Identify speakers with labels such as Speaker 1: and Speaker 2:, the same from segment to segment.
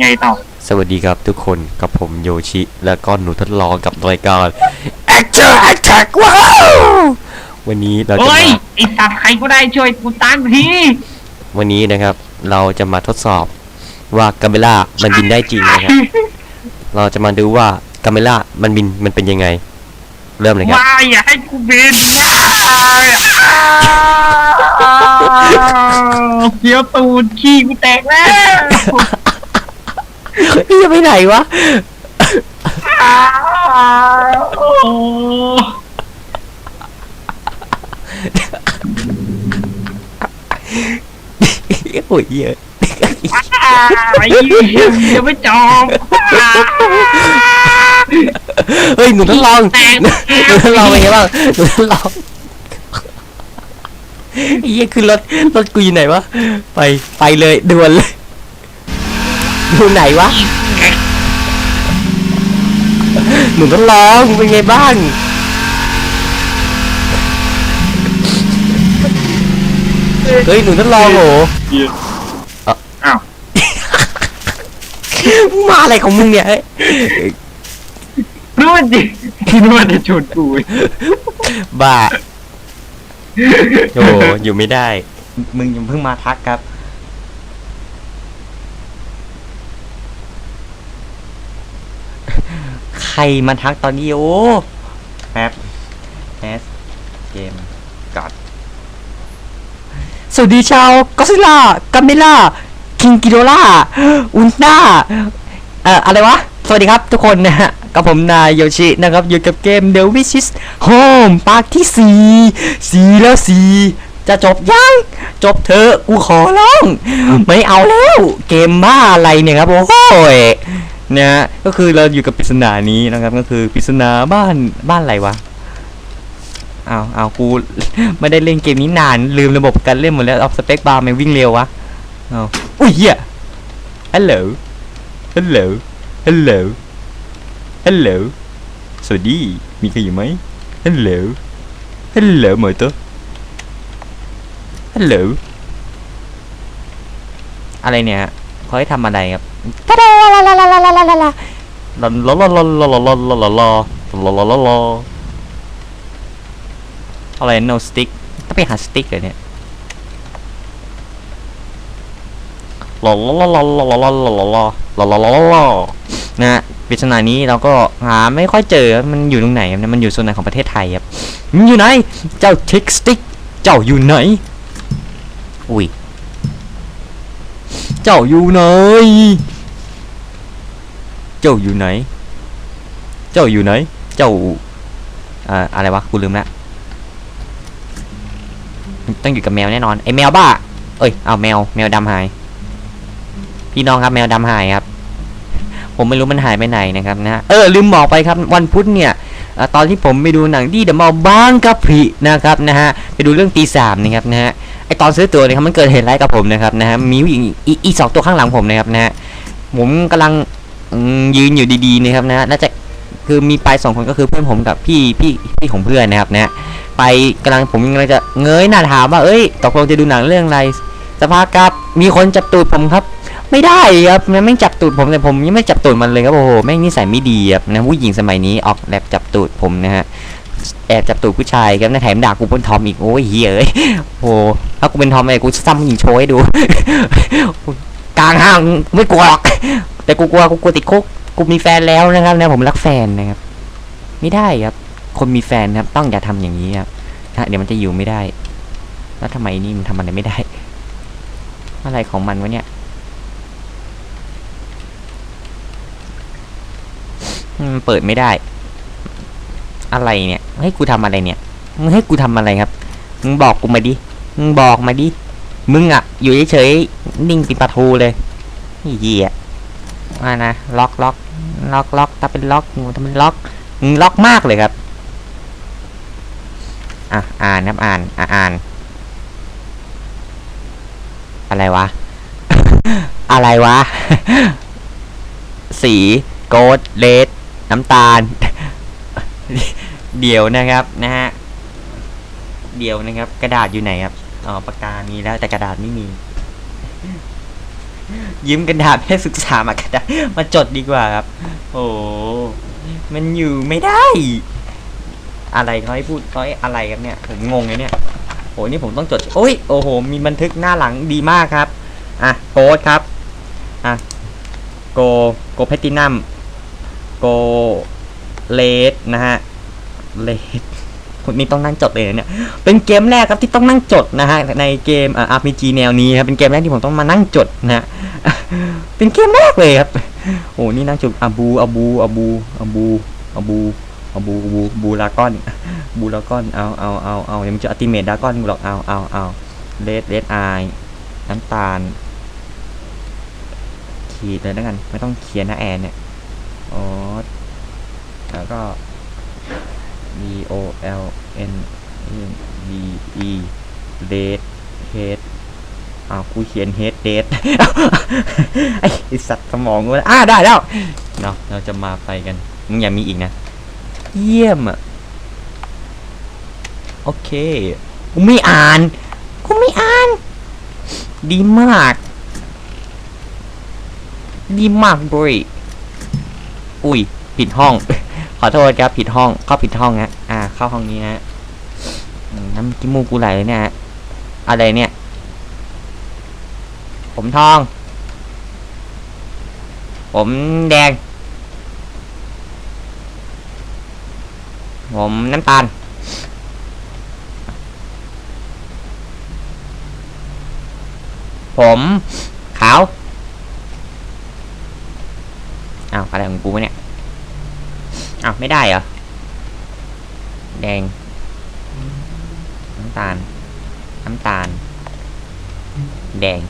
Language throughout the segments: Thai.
Speaker 1: ไงต่อ
Speaker 2: สวัสดีครับทุกคนกับผมโยชิ และก็หนูทดลองกับรายการ Action Attack ว้าววันนี้เราจะ
Speaker 1: เฮ้
Speaker 2: มาย
Speaker 1: ไอสัตว์ใครก็ได้ช่วยกูตั้งที
Speaker 2: วันนี้นะครับ เราจะมาทดสอบว่ากาเมล่ามันบินได้จริงนะครับ เราจะมาดูว่ากาเมล่ามันบินมันเป็นยังไง เริ่มเลยครับ
Speaker 1: ว้ายอย่าให้กูบินว้ายเดี๋ยวตูดขี้กูแตกแล้ว
Speaker 2: พี่จะไปไหนวะ
Speaker 1: โอ้
Speaker 2: โอ้ยเยอะ
Speaker 1: ไอ้เหี้ยเดี๋ยวไม่จบ
Speaker 2: เฮ้ยหนูทดลอง
Speaker 1: แตก
Speaker 2: หนูทดลองเป็นไงบ้างหนูทดลองไอ้เหี้ยคือรถรถกูอยู่ไหนวะไปไปเลยด่วนเลย อยู่ไหนวะ หนูทดลองเป็นไงบ้างเฮ้ยหนูทดลองโห
Speaker 1: อ้าว
Speaker 2: มึงมาอะไรของมึงเนี่ยเฮ้ย
Speaker 1: รู้ว่าจริงคิดว่าจะชนกู
Speaker 2: บ้าโอ้อยู่ไม่ได้
Speaker 3: มึงยังเพิ่งมาทักครับ ใครมาทักตอนนี้โอ้แป๊บแอสเกมกัด
Speaker 2: สวัสดีชาวก็ซิล่ากาเมล่าคิงกิโดล่าอุนต้าเอ่ออะไรวะ สวัสดีครับทุกคนนะฮะกับผมนายโยชินะครับอยู่กับเกม The Wishes Home ภาคที่สี่สี่แล้วสี่จะจบยัง จบเถอะกูขอร้อง ไม่เอาแล้ว เกมบ้าอะไรเนี่ยครับ โอ้ย นะฮะก็คือเราอยู่กับปริศนานี้นะครับก็คือปริศนาบ้านบ้านอะไรวะเอาเอากูไม่ได้เล่นเกมนี้นานลืมระบบการเล่นหมดแล้วเอาสเปคบาร์มันวิ่งเร็ววะเอาอุ้ยเหี้ยฮัลโหลฮัลโหลฮัลโหลฮัลโหลสวัสดีมีใครอยู่ไหมฮัลโหลฮัลโหลหมยตัวฮัลโหลอะไรเนี่ยเขาให้ทำอะไรครับ ตาดาลาลาลาลาลาลาลาลาลาลาลาลาลาลาลาลาลาลาอะไร no stick ต้องไปหาสติ๊กเหรอเนี่ยลอลอลอลอลอลอลอลอลอลอลอลอลอลอนะฮะปริศนานี้เราก็หาไม่ค่อยเจอ มันอยู่ตรงไหนครับเนี่ยมันอยู่ส่วนไหนของประเทศไทยครับมันอยู่ไหน เจ้าทิกสติ๊ก เจ้าอยู่ไหน อุ้ย เจ้าอยู่ไหน เจ้าอยู่ไหน เจ้าอยู่ไหน เจ้าอะไรวะ กูลืมละต้องอยู่กับแมวแน่นอน ไอแมวบ้า เอ้ย เอาแมว แมวดำหาย พี่น้องครับแมวดำหายครับ ผมไม่รู้มันหายไปไหนนะครับนะ เออลืมบอกไปครับวันพุธเนี่ยอตอนที่ผมไปดูหนังที่เดอะมอลล์บางกะพรินะครับนะฮะ ไปดูเรื่องตีสามนะครับนะฮะ ไอตอนซื้อตัวเนี่ยครับมันเกิดเหตุร้ายกับผมนะครับนะฮะ มีอีอีสองตัวข้างหลังผมนะครับนะฮะ ผมกำลัง ยืนอยู่ดีๆนะครับนะฮะแล้วจะคือมีไปสองคนก็คือเพื่อนผมกับพี่พี่พี่ของเพื่อนนะครับนะไปกำลังผมกำลังจะเงยหน้าถามว่าเอ้ยตกลงจะดูหนังเรื่องอะไรสภาพครับมีคนจับตูดผมครับ ไม่ได้ครับมันไม่งจับตูดผมแต่ผมยังไม่จับตูดมันเลยครับโอ้โหแม่งนิสัยไม่ดีครับนะผู้หญิงสมัยนี้ออกแลบจับตูดผมนะฮะแอบจับตูดผู้ชายครับนะแถมด่ากูเป็นทอมอีกโอ้ยเฮ้ยโอ้โหถ้ากูเป็นทอมไอ้กูซ้ำผู้หญิงโชว์ให้ดูกลางห้างไม่กลัวหรอก แต่กูกลัวกูกลัวติดคุกกูมีแฟนแล้วนะครับนะผมรักแฟนนะครับ ไม่ได้ครับ คนมีแฟนครับ ต้องอย่าทำอย่างนี้ครับถ้าเดี๋ยวมันจะอยู่ไม่ได้ แล้วทำไมนี่มันทำอะไรไม่ได้ อะไรของมันวะเนี่ยเปิดไม่ได้ อะไรเนี่ยให้กูทำอะไรเนี่ยมึงให้กูทำอะไรครับมึงบอกกูมาดิมึงบอกมาดิมึงอะอยู่เฉยๆนิ่งปิดประตูเลยเหี้ย มานะล็อกล็อกล็อกล็อกถ้าเป็นล็อกถ้าเป็นล็อกล็อกมากเลยครับอะอ่านครับอ่านอะอ่าน อะไรวะ อะไรวะ สีโกดเลดน้ำตาล เดี๋ยวนะครับนะฮะเดี๋ยวนะครับ กระดาษอยู่ไหนครับอ๋อปากกามีแล้วแต่กระดาษไม่มี ยืมกระดาษให้ศึกษามากระดาษมาจดดีกว่าครับ โอ้มันอยู่ไม่ได้ อะไรเขาให้พูดเขาให้อะไรกันเนี่ย ผมงงเลยเนี่ยโอ้นี่ผมต้องจด โอ้ยโอ้โห มีบันทึกหน้าหลังดีมากครับ อะโพสต์ครับ อะโกโกเพตินัมโกเลสนะฮะเลสคนนี้ต้องนั่งจดเลยเนี่ย เป็นเกมแรกครับที่ต้องนั่งจดนะฮะในเกมอ่า RPG แนวนี้ครับเป็นเกมแรกที่ผมต้องมานั่งจดนะฮะ เป็นเกมแรกเลยครับ โอ้นี่นั่งจดอาบูอาบูอาบูอาบูอาบูอาบูบูบูลากอนบูลากอนเอาเอาเอาเอาเดี๋ยวมันจะอัติเมตดากอนกูหรอกเอาเอาเอาเลดเลดไอน้ำตาล ขีดเลยแล้วกัน ไม่ต้องเขียนนะแอนเนี่ยอ๋อแล้วก็ V O L N V E red head อ้าวกูเขียน head dead ไอสัตว์สมองกูอ่าได้แล้วเนาะเราจะมาไปกันมึงอย่ามีอีกนะ เยี่ยมอะโอเคกูไม่อ่านกูไม่อ่าน ดีมาก ดีมากบริอุ้ย ผิดห้อง ขอโทษครับ ผิดห้อง เข้าผิดห้องนะอ่า เข้าห้องนี้นะน้ำกิมูกกูไหลเลยเนี่ยฮะอะไรเนี่ย ผมทอง ผมแดง ผมน้ำตาล ผมขาว อ้าวอะไรของกูวะเนี่ย อ้าวไม่ได้เหรอ แดง น้ำตาล น้ำตาล แดง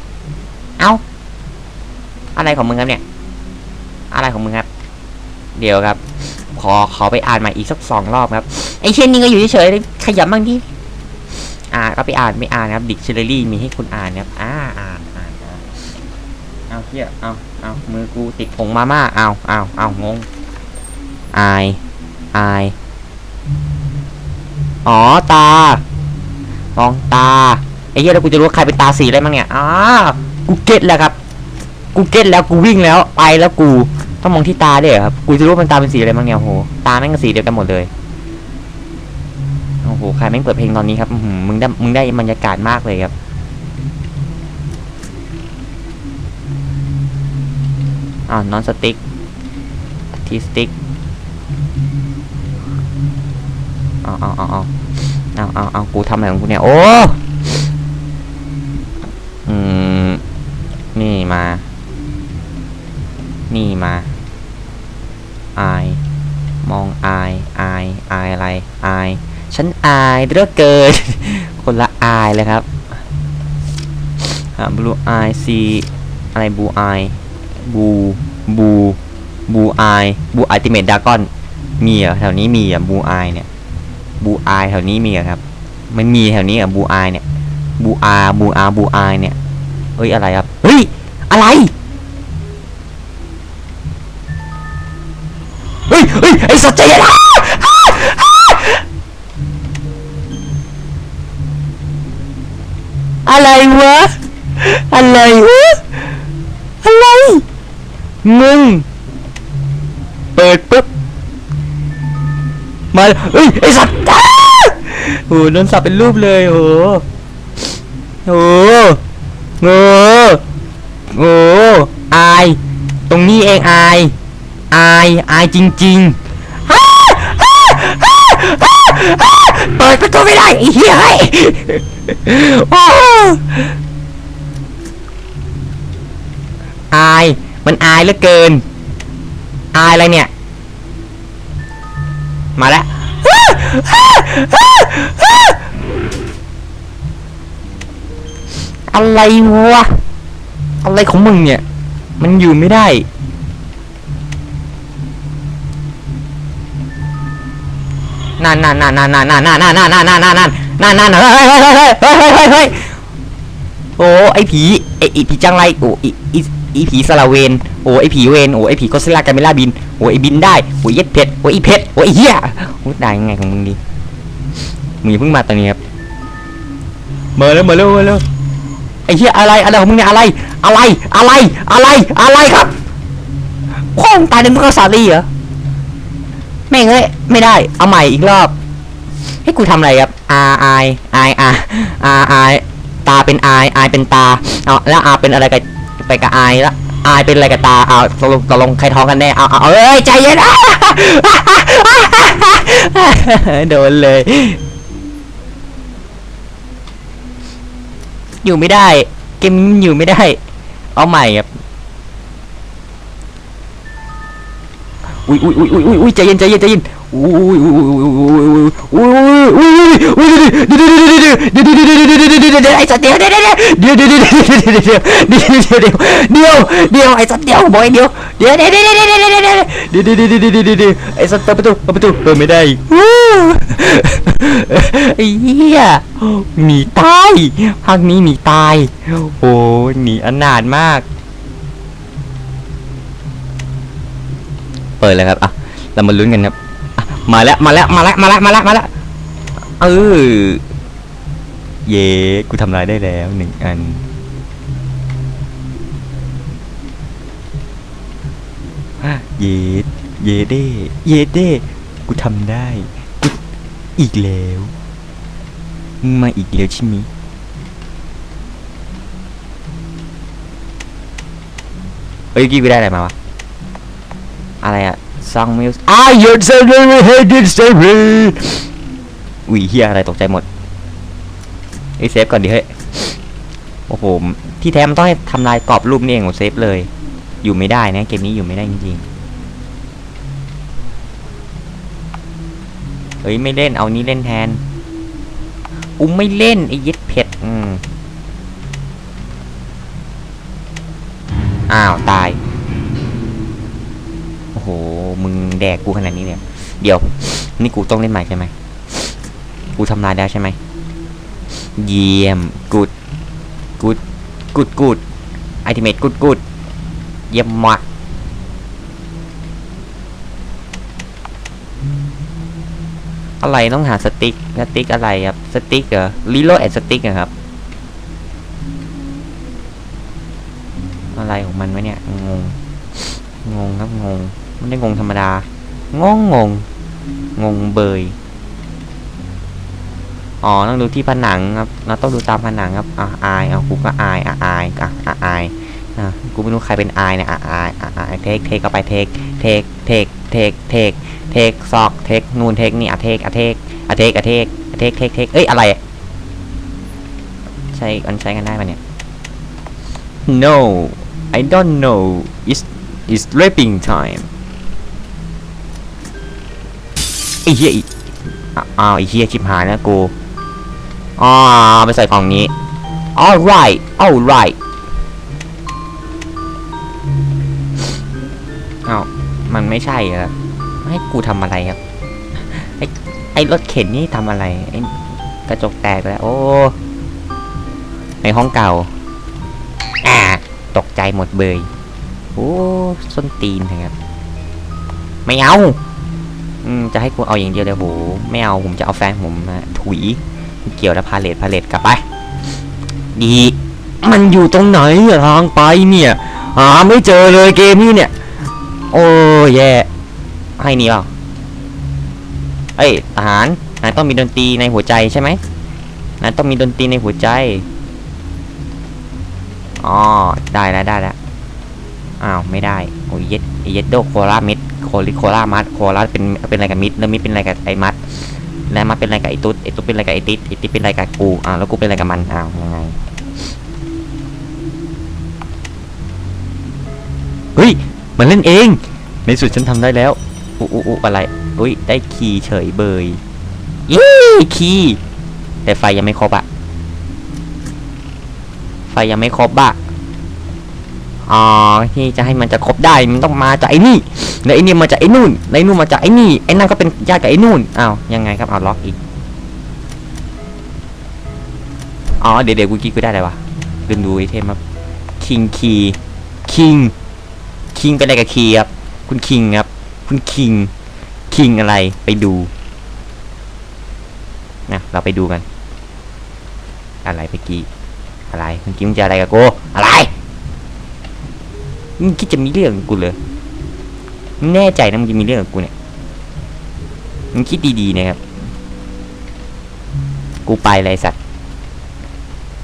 Speaker 2: เอ้า อะไรของมึงครับเนี่ย อะไรของมึงครับ เดี๋ยวครับ ขอขอไปอ่านใหม่อีกสักสองรอบครับ ไอเช่นนี้ก็อยู่เฉยๆขยับบ้างดิอ่าก็ไปอ่านไม่อ่านครับดิกชันนารีมีให้คุณอ่านครับ อ่าอ่านอ่านเอาเฮียเอาเอามือกูติดผงมาม่าเอาเอาเอางงอายอายอ๋อตา มองตา ไอ้เหี้ยแล้วกูจะรู้ว่าใครเป็นตาสีอะไรมั้งเนี่ยอ๋อ กูเก็ตแล้วครับ กูเก็ตแล้วกูวิ่งแล้วไปแล้วกูต้องมองที่ตาด้วยเหรอครับ กูจะรู้ว่ามันตาเป็นสีอะไรมั้งเนี่ยโอ้โห ตาแม่งก็สีเดียวกันหมดเลย โอ้โห ใครแม่งเปิดเพลงตอนนี้ครับมึงได้ มึงได้บรรยากาศมากเลยครับ อ่านอนสติ๊ก ทีสติ๊กเอาเอาเอาเอาเอาเอาเอากูทำอะไรของกูเนี่ย โอ้ม นี่มา นี่ มา อาย มองอาย อาย อายอะไร อาย ฉันอายเหลือเกิน คนละอายเลยครับอ่าบลูอายซีอะไรบูอายบูบูบูอายบูอัลติเมทดากอนมีเหรอแถวนี้มีเหรอะบูอายเนี่ยบูอายแถวนี้มีเหรอครับ มันมีแถวนี้เหรอะบูอายเนี่ยบูอาบูอาบูอายเนี่ยเฮ้ยอะไรครับเฮ้ยอะไร เฮ้ยไอ้สัตว์ใจเย็นอะไรวะ อะไรวะอะไรมึงเปิดปุ๊บมาเฮ้ยไอสัตว์โอ้โดนสับเป็นรูปเลยโอ้โหโอ้โหโอ้โหโอ้โหอาย ตรงนี้เองอาย อายอายจริงๆเปิดประตูไม่ได้ไอ้เหี้ยเฮ้ยโอ้อายมันอายเหลือเกิน อายอะไรเนี่ย มาแล้วอะไรวะ อะไรของมึงเนี่ย มันอยู่ไม่ได้ นั่นนั่นนั่นนั่นนั่นนั่นนั่นนั่นนั่นนั่นนั่นนั่นนั่นนั่นนั่นเฮ้ยเฮ้ยเฮ้ยเฮ้ยเฮ้ยเฮ้ยโอ้ไอผีไอผีจังไรโอ้ไอไอผีสลาเวนโอ้ไอผีเวนโอ้ไอผีก็ซิล่ากาเมล่าบินโอ้ไอบินได้โอ้ยเย็ดเผ็ดโอ้ไอเผ็ดโอ้ไอเหี้ยโอ้ได้ยังไงของมึงดิมึงเพิ่งมาตอนนี้ครับมาแล้วมาแล้วมาแล้วไอเหี้ยอะไรอะไรของมึงเนี่ยอะไร อะไรอะไรอะไรอะไรครับพ่องตายในมุกสาลีเหรอ แม่งเอ้ยไม่ได้ เอาใหม่อีกรอบ ให้กูทำอะไรครับ R I I R R I ตาเป็น I I เป็นตาเอาแล้ว R เป็นอะไรกับไปกับ I แล้ว I เป็นอะไรกับตาเอาตกลงตกลงใครท้องกันแน่เอาเอาเอ้ยใจเย็นโดนเลย อยู่ไม่ได้ เกมอยู่ไม่ได้ เอาใหม่ครับ อุ้ยอุ้ยอุ้ยอุ้ยอุ้ยใจเย็นใจเย็นใจเย็นอุ้ยอุ้ยอุ้ยอุ้ยอุ้ยอุ้ยอุ้ยอุ้ยเดี๋ยวเดี๋ยวเดี๋ยวเดี๋ยวเดี๋ยวเดี๋ยวเดี๋ยวเดี๋ยวเดี๋ยวเดี๋ยวเดี๋ยวไอ้สัตว์เดี๋ยวเดี๋ยวเดี๋ยวเดี๋ยวเดี๋ยวเดี๋ยวเดี๋ยวเดี๋ยวเดี๋ยวเดี๋ยวเดี๋ยวเดี๋ยวเดี๋ยวเดี๋ยวเดี๋ยวไอ้สัตว์เดี๋ยวบอยเดี๋ยวเดี๋ยวเดี๋ยวเดี๋ยวเดี๋ยวเดี๋ยวเดี๋ยวเดี๋ยวเดี๋ยวเดี๋ยวเดี๋ยวเดี๋ยวเดี๋ยวเดี๋ยวไอ้สัตว์เปิดประตูเปิดประตูเปิดไม่ได้ไอ้เหี้ยหนีตายภาคนี้หนีตายโอ้หนีอนาถมาก เปิดเลยครับอะเรามาลุ้นกันครับมาแล้วมาแล้วมาแล้วมาแล้วมาแล้วมาแล้วเออเย้กูทำลายได้แล้วหนึ่งอันเยดเย็ดเด้เย็ดเด้กูทำได้กูอีกแล้วมาอีกแล้วใช่ไหมเอ้ยกี้กูได้อะไรมาวะ อะไรอะซองมิวส์อา you're so very hated story อุ้ยเฮียอะไรตกใจหมดไอเซฟก่อนดิเฮ้ยโอ้โหที่แท้มันต้องให้ทำลายกรอบรูปนี่เองผมเซฟเลย อยู่ไม่ได้นะเกมนี้อยู่ไม่ได้จริงๆเฮ้ยไม่เล่นเอานี้เล่นแทนอุ้มไม่เล่นไอ้ยึดเผ็ดอืมอ้าวตาย โอ้โห มึงแดกกูขนาดนี้เนี่ย เดี๋ยว นี่กูต้องเล่นใหม่ใช่ไหม กูทำลายได้ใช่ไหม เยี่ยม กูด กูด กูด กูด ไอติเมตกูด กูด เยี่ยมมากอะไรต้องหาสติ๊กสติ๊กอะไรครับ สติ๊กเหรอลีโลแอดสติ๊กเหรอครับ อะไรของมันวะเนี่ย งง งงครับงง ไม่ได้งงธรรมดางงงงงงเบยอ๋อต้องดูที่ผนังครับเราต้องดูตามผนังครับอะอายเอากูก็อายอะอายอะอะอายอะกูไม่รู้ใครเป็นอายเนี่ยอะอายอะอายเทคเทคเข้าไปเทคเทคเทคเทคเทคเทคซอกเทคนูนเทคนี่อะเทคอะเทคอะเทคอะเทคอะเทคเทคเทคเอ้ยอะไรใช้มันใช้กันได้ปะเนี่ย no I don't know it's it's rapping time ไอ้เหี้ยอีอ้าวไอ้เหี้ยชิบหายแล้วกูอ๋อไปใส่กล่องนี้ alright alright อ้าวมันไม่ใช่เหรอให้กูทำอะไรครับไอ้ไอ้รถเข็นนี่ทำอะไรไอ้กระจกแตกแล้ว โอ้ในห้องเก่าอ่าตกใจหมดเบยโอ้ส้นตีนนะครับไม่เอา จะให้กูเอาอย่างเดียวเลยโหไม่เอาผมจะเอาแฟนผมมาถุยเกี่ยวแล้วพาเลทพาเลทกลับไป ดี มันอยู่ตรงไหนอะทางไปเนี่ยหาไม่เจอเลยเกมนี้เนี่ย โอ้แย่ให้นี่เปล่าเอ้ยทหารนายต้องมีดนตรีในหัวใจใช่ไหมนายต้องมีดนตรีในหัวใจอ๋อได้แล้วได้แล้วอ้าวไม่ได้โอ้ยเย็ดเย็ดโดโคลามิดโค ลิโคลามัดโคลาเป็นเป็นอะไรกับมิดแล้วมิดเป็นอะไรกับไอ้มัดแล้วมัดเป็นอะไรกับไอ้ตุ๊ดไอ้ตุ๊ดเป็นอะไรกับไอ้ติ๊ดไอ้ติ๊ดเป็นอะไรกับกูอ้าวแล้วกูเป็นอะไรกับมันอ้าวยังไงเฮ้ยมันเล่นเอง ในสุดฉันทำได้แล้วอุ๊อุ๊อุ๊อะไรอุ้ยได้คีย์เฉยเบยยี่คีย์แต่ไฟยังไม่ครบอะไฟยังไม่ครบอะอ๋อที่จะให้มันจะครบได้มันต้องมาจากไอ้นี่ แล้วไอ้นี่มาจากไอ้นู่นไอ้นู่นมาจากไอ้นี่ไอ้นั่นก็เป็นญาติกับไอ้นู่นอ้าวยังไงครับเอาล็อกอีกอ๋อเดี๋ยวเดี๋ยวกูกี้กูได้อะไรวะลืมดูไอเทมครับคิงคีคิงคิงเป็นอะไรกับคีครับคุณคิงครับ คุณคิงคิงอะไรไปดูนะเราไปดูกัน อะไรไปกี้อะไรมึงคิดมึงจะอะไรกับกูอะไรมึงคิดจะมีเรื่องกูเลย แน่ใจนะมึงจะมีเรื่องกับกูเนี่ยมึงคิดดีๆนะครับ กูไปเลยสัตว์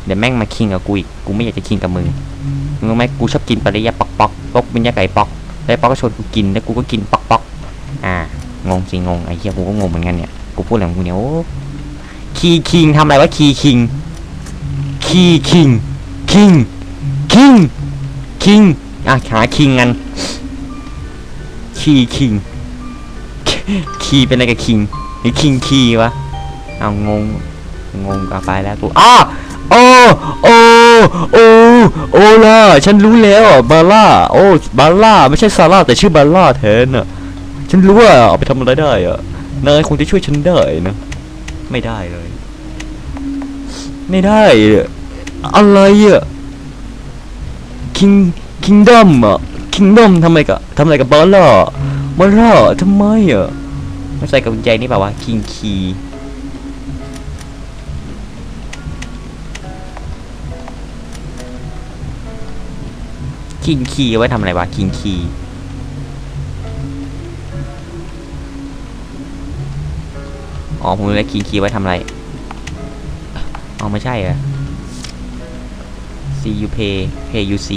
Speaker 2: เดี๋ยวแม่งมาคิงกับกูอีก กูไม่อยากจะคิงกับมึง มึงรู้ไหมกูชอบกินปลาริยาปอกปอกปอกเป็นยาไก่ปอกแล้วปอกก็ชวนกูกิน แล้วกูก็กินปอกปอกอ่า งงสิงง ไอ้เหี้ยกูก็งงเหมือนกันเนี่ย กูพูดอะไรของกูเนี่ยโอ้คีคิงทำอะไรวะคีคิง คีคิง คิง คิง คิง อะหาคิงกัน คีคิงคีเป็นอะไรกับคิงหรือคิงคีวะเอางงงงกับไปแล้วกูอ้อโอ้โอ้โอ้โอ้ล่ะฉันรู้แล้วบาร่าโอ้บาร่าไม่ใช่ซาร่าแต่ชื่อบาร่าแทนอะฉันรู้ว่าเอาไปทำอะไรได้อะนายคงจะช่วยฉันได้นะไม่ได้เลย ไม่ได้ อะไรอะคิงคิงดอมอะ คิงดอมทำไมกับทำอะไรกับบาร่าบาร่าทำไมอะไม่ใส่กับกุญแจนี่เปล่าวะคิงคีคิงคีไว้ทำอะไรวะคิงคีอ๋อผมรู้แล้วคิงคีไว้ทำอะไรอ๋อไม่ใช่เหรอ C U P P U C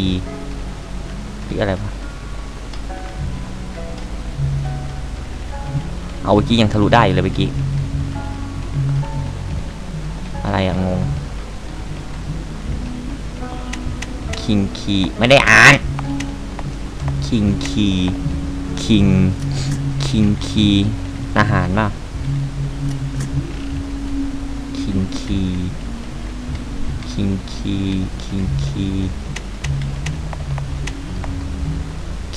Speaker 2: หรืออะไรวะเอาเมื่อกี้ยังทะลุได้อยู่เลยเมื่อกี้ อะไรอะงง คิงคีไม่ได้อ่าน คิงคีคิง คิงคีทหารป่ะ คิงคีคิงคีคิงคี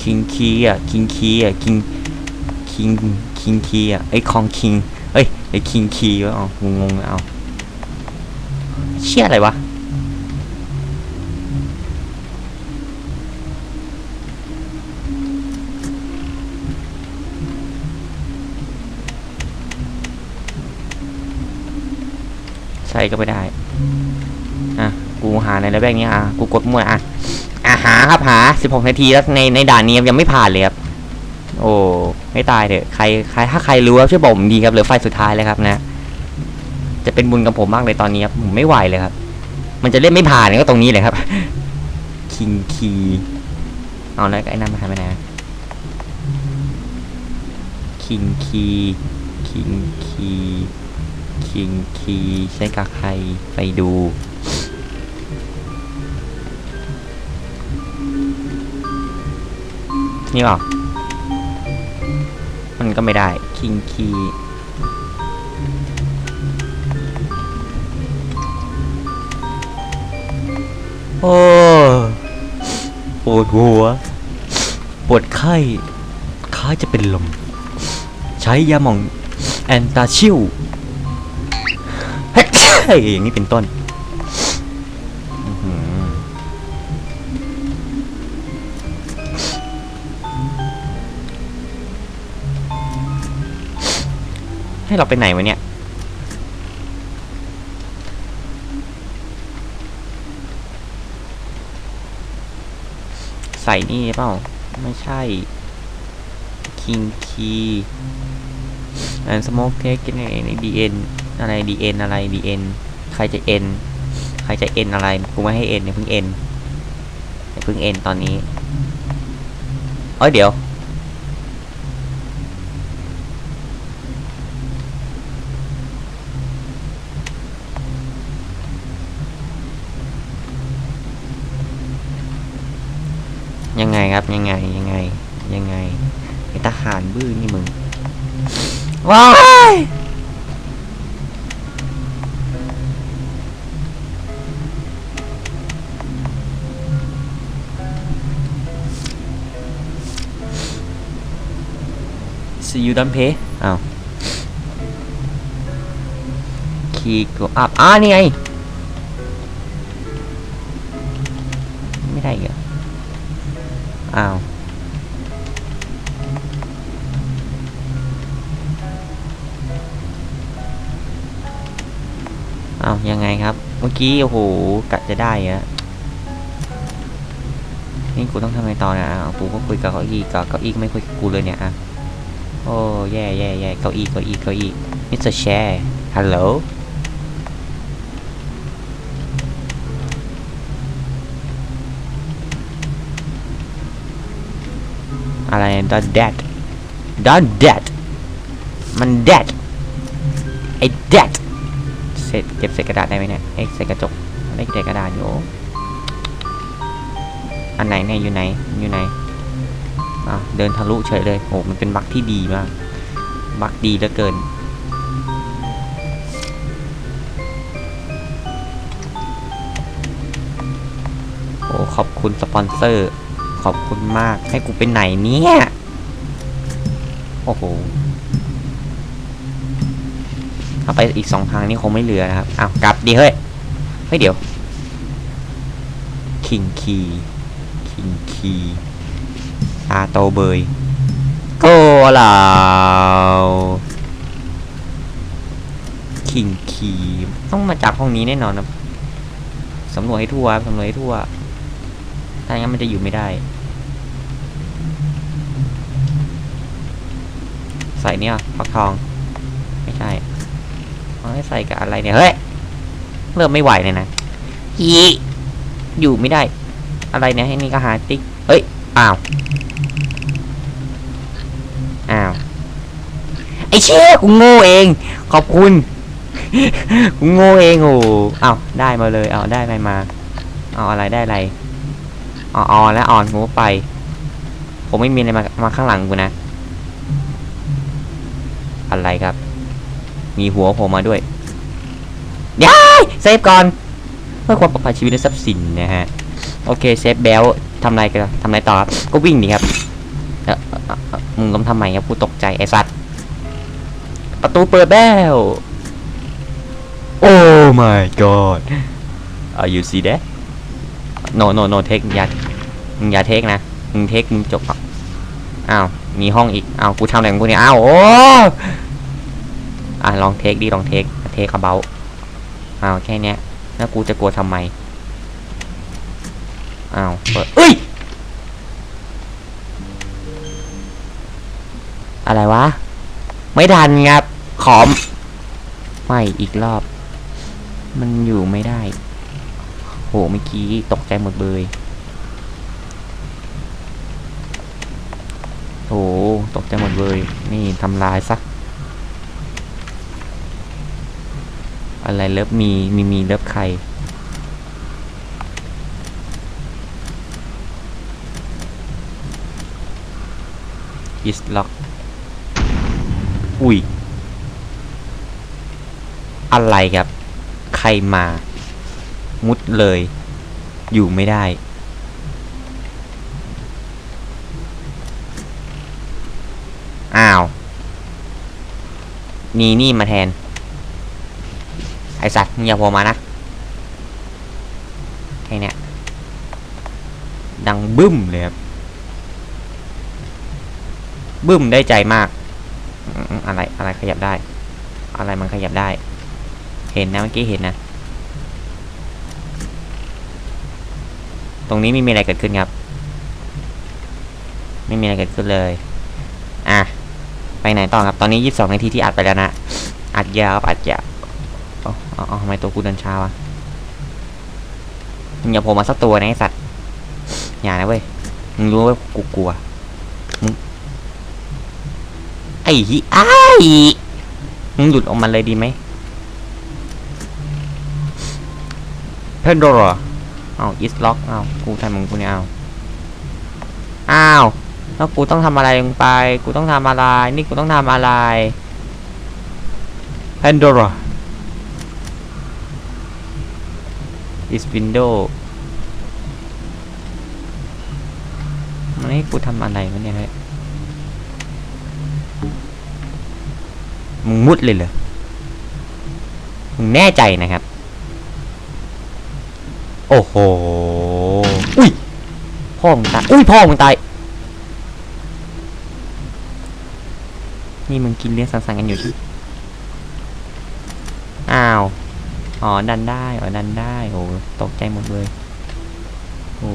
Speaker 2: คิงคีอะคิงคีอะคิงคิงคิงคีอะไอ้คองคิงเอ้ยไอ้คิงคีวะอ๋องงๆเอาเชี่ยอะไรวะใช่ก็ไม่ได้ อะ กูหาในระแวกนี้อะ กูกดมั่วอะ อะหาครับหา16นาทีแล้วในในด่านนี้ยังไม่ผ่านเลยครับโอ้ไม่ตายเถอะใครใครถ้าใครรู้ครับช่วยบอกผมดีครับเหลือไฟสุดท้ายเลยครับนะ จะเป็นบุญกับผมมากเลยตอนนี้ครับผมไม่ไหวเลยครับ มันจะเล่นไม่ผ่านก็ตรงนี้เลยครับคิงคีเอาแล้วไอ้นั่นมาทำไมนะคิงคีคิงคีคิงคีใช้กับใครไปดู นี่หรอมันก็ไม่ได้ คิงคีโอ้ปวดหัว ปวดไข้คล้ายจะเป็นลม ใช้ยาหม่อง แอนตาชิลเฮ้ยอย่างนี้เป็นต้น ให้เราไปไหนวะเนี่ย ใส่นี่เปล่า ไม่ใช่ คิงคีอันสโมกเทคในในดีเอ็นอะไรดีเอ็นอะไรดีเอ็นใครจะเอ็นใครจะเอ็นอะไร กูไม่ให้เอ็นอย่าเพิ่งเอ็นเพิ่งเอ็นตอนนี้ เอ้ยเดี๋ยว ยังไงครับยังไงยังไงยังไงไอทหารบื้อนี่มึงว้ายซียูดัมเพอ้าวคีย์ก็อัพอ่านี่ไง กี้ โอ้โหกะจะได้อะนี่กูต้องทำไงต่อเนี่ยอะกูก็คุยกับเก้าอี้กับเก้าอี้ก็ไม่คุยกับกูเลยเนี่ยอะโอ้แย่แย่แย่เก้าอี้เก้าอี้เก้าอี้มิสเตอร์แชร์ฮัลโหลอะไร dot that dot that มัน that ไอ้ that เศษเก็บเศษกระดาษได้ไหมเนี่ยเอ้เศษกระจกได้เศษกระดาษอยู่อันไหนเนี่ยอยู่ไหนอยู่ไหนอะเดินทะลุเฉยเลยโอ้มันเป็นบั๊กที่ดีมากบั๊กดีเหลือเกินโอ้ขอบคุณสปอนเซอร์ ขอบคุณมากให้กูไปไหนเนี่ย โอ้โห ถ้าไปอีกสองทางนี่คงไม่เหลือนะครับอ้าวกลับดีเฮ้ยเฮ้ยเดี๋ยวคิงคีคิงคีตาโตเบยโกเหล่าคิงคีต้องมาจากห้องนี้แน่นอนนะสำรวจให้ทั่วครับสำรวจให้ทั่วถ้าอย่างนั้นมันจะอยู่ไม่ได้ ใส่เนี่ยฟักทอง ไม่ใช่ ให้ใส่กับอะไรเนี่ย เฮ้ย เริ่มไม่ไหวเลยนะฮีอยู่ไม่ได้ อะไรเนี่ยให้นี่ก็หาติ๊กเอ้ย อ้าว อ้าว ไอ้เชี่ยกูโง่เอง ขอบคุณกูโง่เองโอ้อ้าวได้มาเลย เอาได้อะไรมา เอาอะไรได้อะไรอ๋อออนแล้วออนกูไป ผมไม่มีอะไรมามาข้างหลังกูนะ อะไรครับ มีหัวโผมมาด้วยย้ายเซฟก่อน เพื่อความปลอดภัยชีวิตและทรัพย์สินนะฮะ โอเคเซฟแบลทำอะไรกันทำอะไรต่อครับ ก็วิ่งดีครับเอ่อเอ่อเอ่อมึงล้มทำไมครับกูตกใจไอ้สัตว์ ประตูเปิดแล้วโอ้ my god are you see that no no no เทคอย่ามึงอย่าเทคนะ มึงเทคมึงจบอะอ้าว มีห้องอีก อ้าว กูทำอะไรของกูเนี่ย อ้าว โอ้ อะลองเทคดิลองเทคเทคเขาเบาอ้าวแค่เนี้ยแล้วกูจะกลัวทำไมอ้าวเปิดเอ้ยอะไรวะ ไม่ทันครับ ขอม ไม่อีกรอบ มันอยู่ไม่ได้ โหเมื่อกี้ตกใจหมดเลยโหตกใจหมดเลย นี่ทำลายซะ อะไรเลิฟมีมีมีเลิฟใคร is lock อุ้ย อะไรครับ ใครมา มุดเลย อยู่ไม่ได้ อ้าว มีนี่มาแทน อสัตว์มึงอย่าโผล่มานะแค่เนี้ยดังบึ้มเลยครับบึ้มได้ใจมากอะไรอะไรขยับได้ อะไรมันขยับได้ เห็นนะเมื่อกี้เห็นนะ ตรงนี้ไม่มีอะไรเกิดขึ้นครับ ไม่มีอะไรเกิดขึ้นเลย อะ ไปไหนต่อครับ ตอนนี้22นาทีที่อัดไปแล้วนะ อัดยาวครับอัดยาว อาเอาเอาทำไมตัวกูเดินช้าวะมึงอย่าโผล่มาสักตัวนะไอสัตว์ อย่านะเว้ย มึงรู้ว่ากูกลัวมึงไอ้ฮิไอ้ายมึงหลุดออกมาเลยดีไหมเพนโดรเอาอิสล็อกเอากูทำมึงกูเนี่ยเอาอ้าว แล้วกูต้องทำอะไรลงไป กูต้องทำอะไร นี่กูต้องทำอะไร Pandora is window มันให้กูทำอะไรวะเนี่ยฮ้ยมึงมุดเลยเหรอ มึงแน่ใจนะครับ โอ้โห อุ้ย พ่อมึงตาย อุ้ย พ่อมึงตาย นี่มึงกินเลี้ยงสังสรรค์กันอยู่ใช่ไหม อ๋อ ดันได้ อ๋อ ดันได้ โอ้ ตกใจหมดเลย โอ้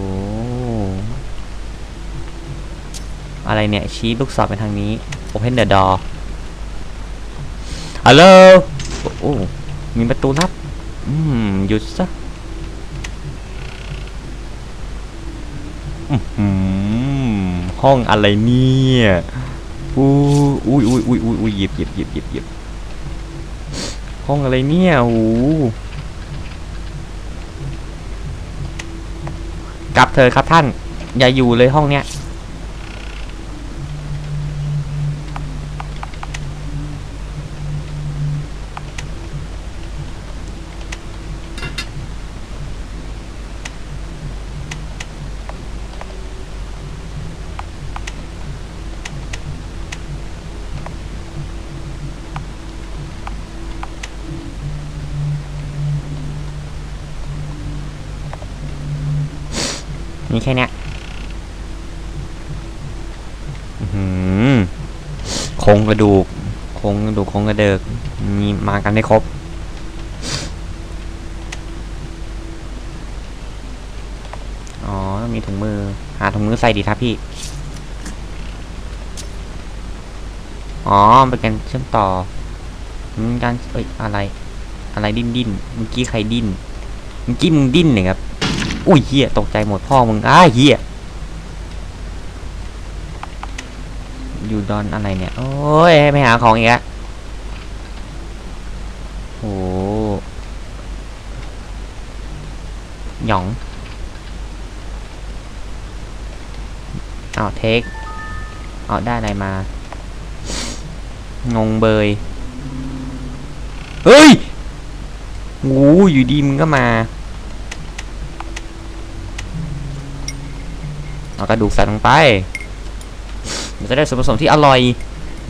Speaker 2: อะไรเนี่ย ชี้ลูกศรไปทางนี้ Open the door ฮัลโหล โอ้ มีประตูลับ อืม หยุดซะอื้อหือห้องอะไรเนี่ยอู้อุ้ยอุ้ยอุ้ยอุ้ยอุ้ยหยิบหยิบหยิบหยิบหยิบห้องอะไรเนี่ยโอ้ เธอครับท่าน อย่าอยู่เลยห้องเนี้ย มีแค่เนี้ยโครงกระดูกโครงกระดูกโครงกระเดิกมีมากันได้ครบ อ๋อ มีถุงมือ หาถุงมือใส่ดีครับพี่ อ๋อ เป็นการเชื่อมต่อการเอ้ย อะไร อะไรดิ้นดิ้นเมื่อกี้ใครดิ้น เมื่อกี้มึงดิ้นเนี่ยครับ อุ้ยเฮียตกใจหมดพ่อมึงอ้าเฮียอยู่ดอนอะไรเนี่ย โอ้ยไปหาของอีกแล้วโอ้หยองเอาเทคเอาได้อะไรมา งงเบย เฮ้ยโอ้อยู่ดีมึงก็มา เอากระดูกใส่ลงไปมันจะได้ส่วนผสมที่อร่อย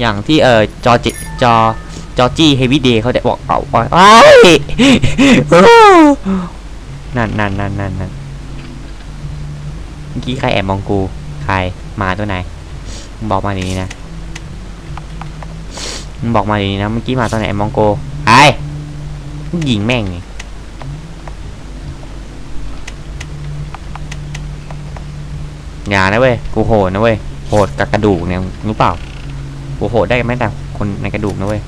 Speaker 2: อย่างที่เออจอจิจอจอจี้เฮฟวี่เดย์เขาได้บอกเอาไว้อ้ายนั่นนั่นนั่นนั่นนั่นเมื่อกี้ใครแอบมองกู ใครมาตัวไหนมึงบอกมาดีนี้นะมึงบอกมาดีนี้นะเมื่อกี้มาตัวไหนแอบมองกูไอ้มึงยิงแม่งนี่ อย่านะเว้ย กูโหดนะเว้ย โหดกับกระดูกเนี่ยรู้เปล่า กูโหดได้แม้แต่คนในกระดูกนะเว้ย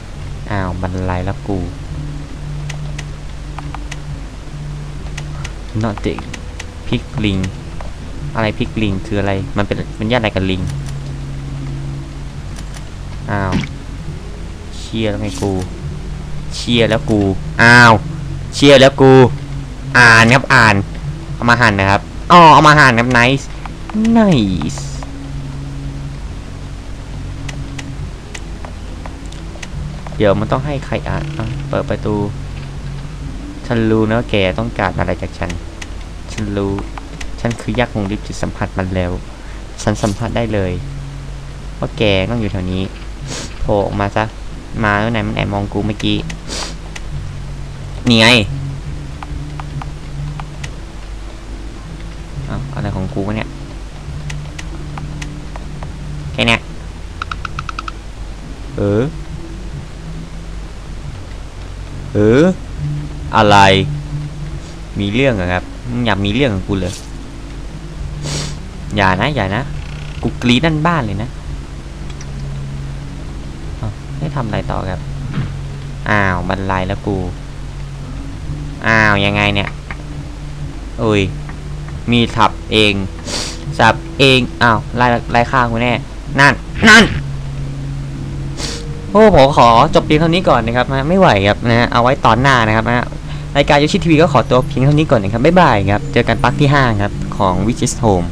Speaker 2: อ้าวบรรลัยแล้วกู not the พิกลิง อะไรพิกลิงคืออะไร มันเป็นเป็นญาติอะไรกับลิง อ้าว เชียร์แล้วไงกู เชียร์แล้วกู อ้าว เชียร์แล้วกู อ่านครับอ่าน เอามาหั่นนะครับ อ๋อ เอามาหั่นครับ nice nice เดี๋ยวมันต้องให้ใครอ่านอะเปิดประตู ฉันรู้นะแกต้องการอะไรจากฉัน ฉันรู้ ฉันคือยักษ์ของลิฟจิตสัมผัสมันแล้ว ฉันสัมผัสได้เลยว่าแกต้องอยู่แถวนี้โผล่ออกมาซะ มาแล้วไหนมันแอบมองกูเมื่อกี้ นี่ไงเอาอะไรของกูวะเนี่ย แค่เนี้ยเออเออ อะไร มีเรื่องเหรอครับ อยากมีเรื่องกับกูเลย อย่านะ อย่านะ กูกรีดนั่นบ้านเลยนะไม่ทำอะไรต่อครับ อ้าวบรรลัยแล้วกู อ้าวยังไงเนี่ยอุ้ย มีสับเอง สับเอง อ้าวไล่ไล่ฆ่ากูแน่ นั่น นั่น โอ้ผมขอจบเพียงเท่านี้ก่อนนะครับนะไม่ไหวครับนะเอาไว้ตอนหน้านะครับนะรายการยูชิทีวีก็ขอตัวเพียงเท่านี้ก่อนนะครับบ๊ายบายครับเจอกันปักที่5ครับของ Witches Home